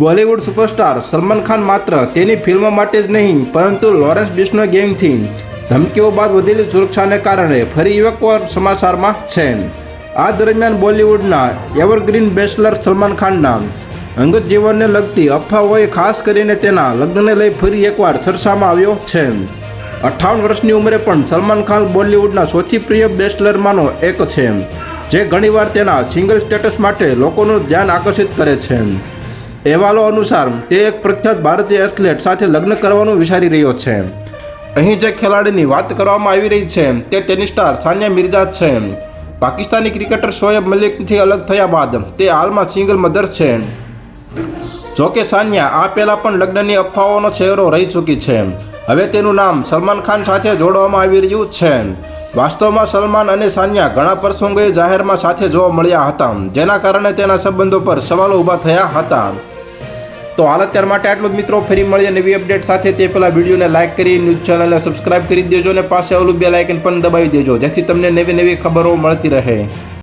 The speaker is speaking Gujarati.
બોલિવૂડ સુપરસ્ટાર સલમાન ખાન માત્ર તેની ફિલ્મ માટે જ નહીં, પરંતુ લોરેન્સ બિશ્નો ગેમથી ધમકીઓ બાદ વધેલી સુરક્ષાને કારણે ફરી એકવાર સમાચારમાં છે. આ દરમિયાન બોલિવૂડના એવરગ્રીન બેચલર સલમાન ખાનના અંગત જીવનને લગતી અફવાઓએ ખાસ કરીને તેના લગ્નને લઈ ફરી એકવાર ચર્ચામાં આવ્યો છે. અઠ્ઠાવન વર્ષની ઉંમરે પણ સલમાન ખાન બોલિવૂડના સૌથી પ્રિય બેચલરમાંનો એક છે, જે ઘણીવાર તેના સિંગલ સ્ટેટસ માટે લોકોનું ધ્યાન આકર્ષિત કરે છે. અહેવાલો અનુસાર, તે એક પ્રખ્યાત ભારતીય એથ્લેટ સાથે લગ્ન કરવાનું વિચારી રહ્યો છે. અહીં જે ખેલાડીની વાત કરવામાં આવી રહી છે, તે ટેનિસ સ્ટાર સાનિયા મિર્ઝા છે. પાકિસ્તાની ક્રિકેટર શોએબ મલિકથી અલગ થયા બાદ, તે હાલમાં સિંગલ મધર છે. જોકે સાનિયા આ પહેલાં પણ લગ્નની અફવાઓનો ચહેરો રહી ચૂકી છે. હવે તેનું નામ સલમાન ખાન સાથે જોડવામાં આવી રહ્યું છે. વાસ્તવમાં સલમાન અને સાનિયા ઘણા પ્રસંગોએ જાહેરમાં સાથે જોવા મળ્યા હતા, જેના કારણે તેના સંબંધો પર સવાલો ઊભા થયા હતા. તો હાલ અત્યાર માટે આટલું જ મિત્રો, ફરી મળીએ નવી અપડેટ સાથે. તે પહેલાં વિડીયોને લાઇક કરી, ન્યૂઝ ચેનલને સબસ્ક્રાઇબ કરી દેજો અને પાસે ઓલું બે લાઇકન પણ દબાવી દેજો, જેથી તમને નવી નવી ખબરો મળતી રહે.